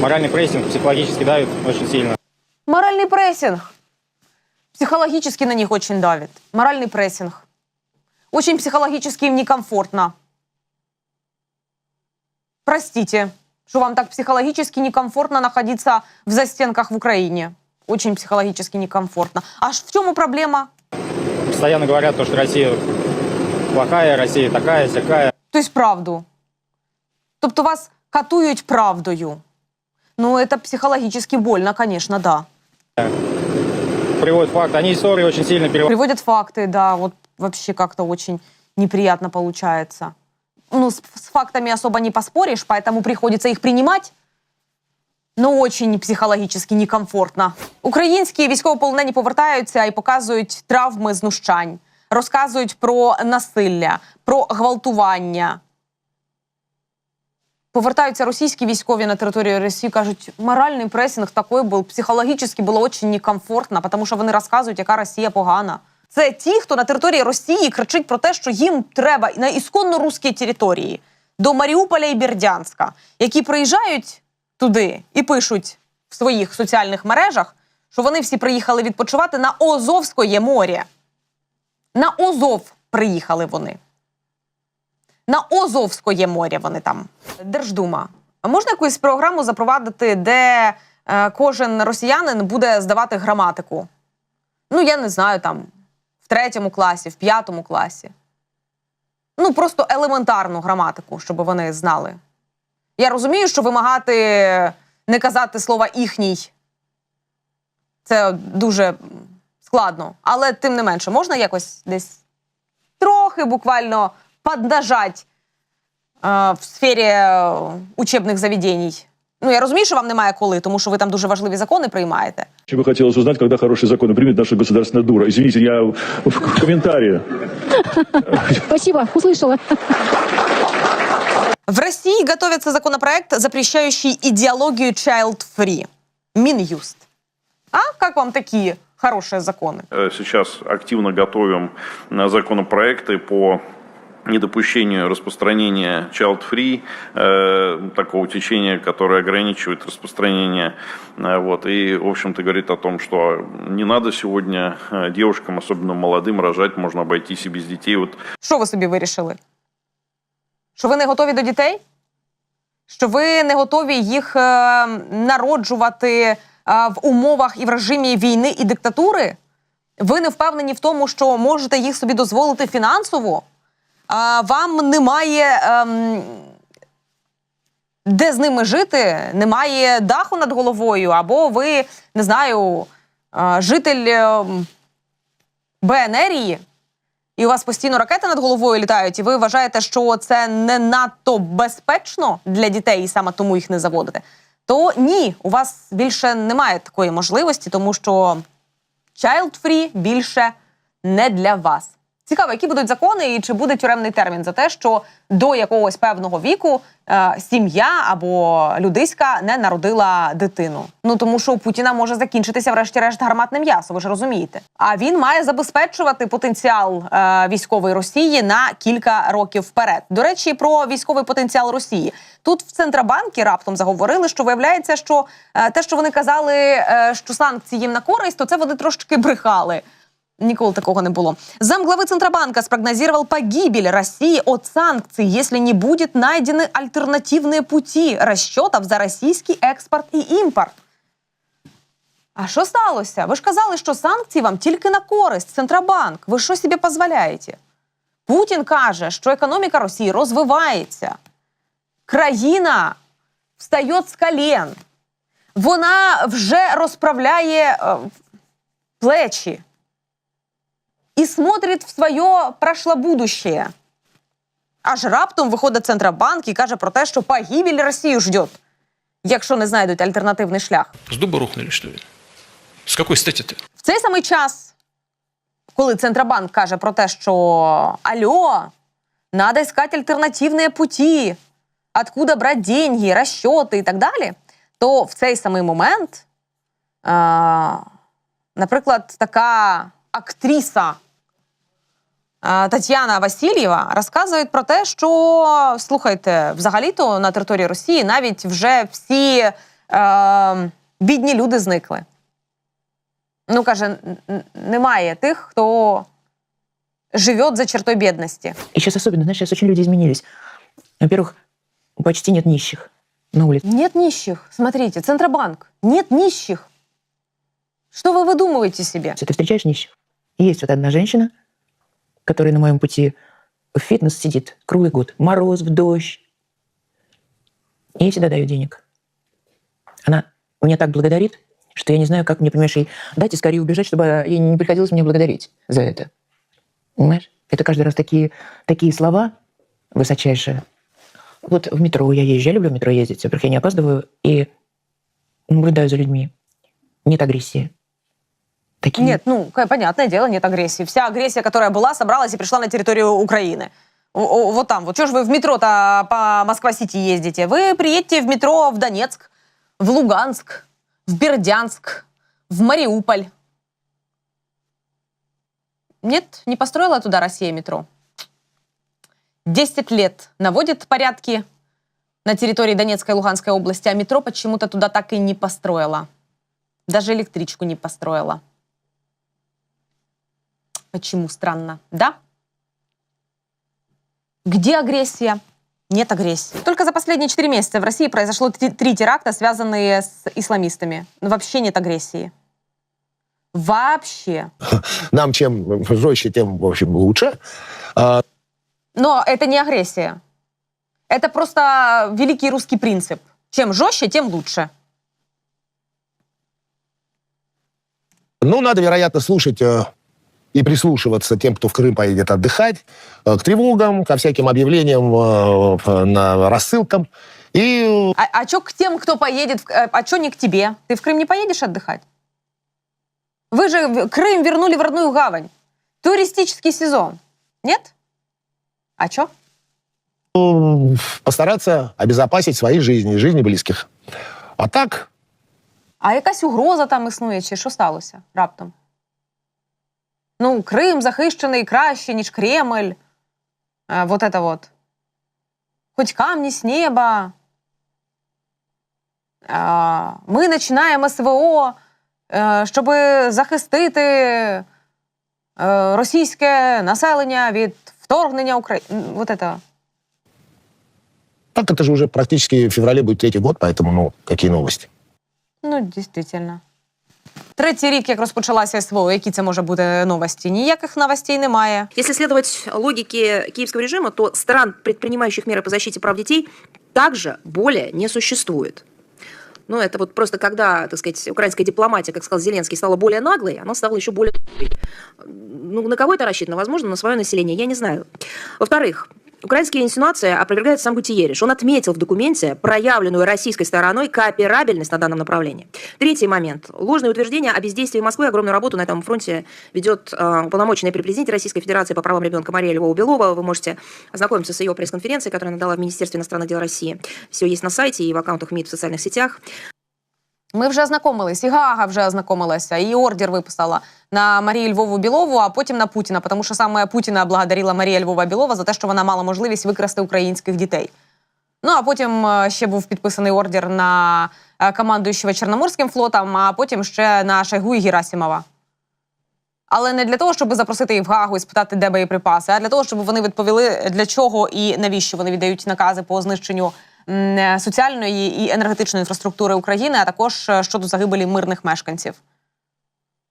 моральный прессинг психологически давит очень сильно. Моральный прессинг. Психологически на них очень давит. Моральный прессинг. Очень психологически им некомфортно. Простите, что вам так психологически некомфортно находиться в застенках в Украине. Очень психологически некомфортно. А в чем проблема? Постоянно говорят, то, что Россия плохая, Россия такая, всякая. То есть правду. Тобто вас катують правдою. Ну, это психологически больно, конечно, да. Приводят факт. Они ссоры очень сильно переводят. Приводят факты, да, вот вообще как-то очень неприятно получается. Ну, с, с фактами особо не поспоришь, поэтому приходится их принимать. Ну, очень психологічно некомфортно. Українські військовополонені повертаються і показують травми знущань, розказують про насилля, про гвалтування. Повертаються російські військові на територію Росії, кажуть, моральний пресинг такий був, психологічно було дуже некомфортно, тому що вони розказують, яка Росія погана. Це ті, хто на території Росії кричить про те, що їм треба на ісконно русській території до Маріуполя і Бердянська, які приїжджають туди і пишуть в своїх соціальних мережах, що вони всі приїхали відпочивати на Озовське море. На Озов приїхали вони. На Озовське море вони там. Держдума. А можна якусь програму запровадити, де е, кожен росіянин буде здавати граматику? Ну, я не знаю, там в третьому класі, в п'ятому класі. Ну, просто елементарну граматику, щоб вони знали. Я розумію, що вимагати не казати слова іхній це дуже складно. Але тим не менше, можна якось десь трохи буквально поднажать е, в сфері е, учебних заведень. Ну, я розумію, що вам немає коли, тому що ви там дуже важливі закони приймаєте. Очень бы хотелось узнать, когда хорошие законы примет наша государственная дура. Извините, я в, в комментарии. Спасибо, услышала. В России готовится законопроект, запрещающий идеологию child-free. Минюст. А как вам такие хорошие законы? Э, Сейчас активно готовим э, законопроекты по недопущению распространения child-free, э, такого течения, которое ограничивает распространение. Э, вот, и, в общем-то, говорит о том, что не надо сегодня э, девушкам, особенно молодым, рожать, можно обойтись и без детей. Вот Що ви собі вирішили? Що ви не готові до дітей? Що ви не готові їх е, народжувати е, в умовах і в режимі війни і диктатури? Ви не впевнені в тому, що можете їх собі дозволити фінансово? Вам немає ем, де з ними жити, немає даху над головою, або ви, не знаю, е, житель ем, БНРії, і у вас постійно ракети над головою літають, і ви вважаєте, що це не надто безпечно для дітей, і саме тому їх не заводите, то ні, у вас більше немає такої можливості, тому що child-free більше не для вас. Цікаво, які будуть закони і чи буде тюремний термін за те, що до якогось певного віку е, сім'я або людиська не народила дитину. Ну тому що у Путіна може закінчитися, врешті-решт, гарматне м'ясо. Ви ж розумієте. А він має забезпечувати потенціал е, військової Росії на кілька років вперед. До речі, про військовий потенціал Росії тут в Центробанкі раптом заговорили, що виявляється, що е, те, що вони казали, е, що санкції їм на користь, то це вони трошки брехали. Ніколи такого не було. Замглавы Центробанка спрогнозировал погибель России от санкций, если не будет найдены альтернативные пути расчетов за російський експорт і імпорт. А що сталося? Ви ж казали, що санкції вам тільки на користь. Центробанк. Ви що собі дозволяєте? Путін каже, що економіка Росії розвивається. Країна встає з колен. Вона вже розправляє е, плечі і смотрить в своє прошлобудущее. Аж раптом виходить Центробанк і каже про те, що погибель Росію ждет, якщо не знайдуть альтернативний шлях. С дуба рухнули, что ли? С какой стати-то? В цей самий час, коли Центробанк каже про те, що алло, надо искать альтернативні пути, откуда брати деньги, розчоти і так далі, то в цей самий момент, е, наприклад, така актриса Тетяна Васильєва розказує про те, що слухайте, взагалі-то на території Росії навіть вже всі Е, бідні люди зникли. Ну, каже, н- н- немає тих, хто живе за чертой бідності. И сейчас особенно, знаешь, сейчас очень люди изменились. Во-первых, почти нет нищих на улице. Нет нищих. Смотрите, Центробанк. Нет нищих. Что вы выдумываете себе? Ты встречаешь нищих? И есть вот одна женщина, которая на моем пути в фитнес сидит круглый год. Мороз, в дождь. И ей всегда даю денег. Она меня так благодарит, что я не знаю, как мне, понимаешь, ей и скорее убежать, чтобы ей не приходилось меня благодарить за это. Понимаешь? Это каждый раз такие, такие слова высочайшие. Вот в метро я езжу, я люблю в метро ездить. Во-первых, я не опаздываю и наблюдаю за людьми. Нет агрессии. Такие Нет, ну, понятное дело, нет агрессии. Вся агрессия, которая была, собралась и пришла на территорию Украины. Вот там, вот что же вы в метро-то по Москва-Сити ездите? Вы приедете в метро в Донецк, в Луганск, в Бердянск, в Мариуполь. Нет, не построила туда Россия метро. Десять лет наводит порядки на территории Донецкой и Луганской области, а метро почему-то туда так и не построила. Даже электричку не построила. Почему странно, да? Где агрессия? Нет агрессии. Только за последние 4 месяца в России произошло три, теракта, связанные с исламистами. Но вообще нет агрессии. Вообще. Нам чем жестче, тем, в общем, лучше. А, Но это не агрессия. Это просто великий русский принцип. Чем жестче, тем лучше. Ну, надо, вероятно, слушать э, и прислушиваться тем, кто в Крым поедет отдыхать, э, к тревогам, ко всяким объявлениям, э, на рассылкам. И А, а что к тем, кто поедет, э, а что не к тебе? Ты в Крым не поедешь отдыхать? Вы же Крым вернули в родную гавань. Туристический сезон. Нет? А что? э, постараться обезопасить свои жизни и жизни близких. А так, А якась угроза там існує, чи що сталося раптом? Ну, Крим захищений краще, ніж Кремль. Е, вот это вот. Хоч камні з неба. Е, Ми починаємо СВО, е, щоб захистити е, російське населення від вторгнення України. Вот это. так это же уже практически в феврале будет третий год, поэтому, ну, какие новости? Ну, дійсно. Третій рік, як розпочалася СВО, які це може бути новості? Ніяких новостей немає. Если следовать логике киевского режима, то стран, предпринимающих меры по защите прав детей, также более не существует. Ну, это вот просто когда, так сказать, украинская дипломатия, как сказал Зеленский, стала более наглой, она стала еще более тупой. Ну, на кого это рассчитано? Возможно, на свое население, я не знаю. Во-вторых, Украинские инсинуации опровергает сам Гутиериш. Он отметил в документе проявленную российской стороной кооперабельность на данном направлении. Третий момент. Ложное утверждение о бездействии Москвы. Огромную работу на этом фронте ведет э, при президенте Российской Федерации по правам ребенка Мария Львова-Белова. Вы можете ознакомиться с ее пресс-конференцией, которую она дала в Министерстве иностранных дел России. Все есть на сайте и в аккаунтах МИД в социальных сетях. Ми вже ознакомились, і Гага вже ознакомилася, і ордер виписала на Марію Львову Білову, а потім на Путіна, тому що саме Путіна благодарила Марія Львова Білова за те, що вона мала можливість викрасти українських дітей. Ну а потім е, ще був підписаний ордер на е, командуючого Чорноморським флотом, а потім ще на Шойгу і Герасимова. Але не для того, щоб запросити їх в Гагу і спитати, де боєприпаси, а для того, щоб вони відповіли, для чого і навіщо вони віддають накази по знищенню соціальної і енергетичної інфраструктури України, а також е, щодо загибелі мирних мешканців.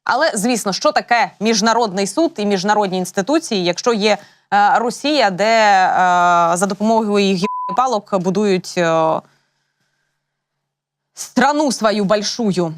Але звісно, що таке міжнародний суд і міжнародні інституції, якщо є е, Росія, де е, за допомогою їх палок будують е, страну свою большую.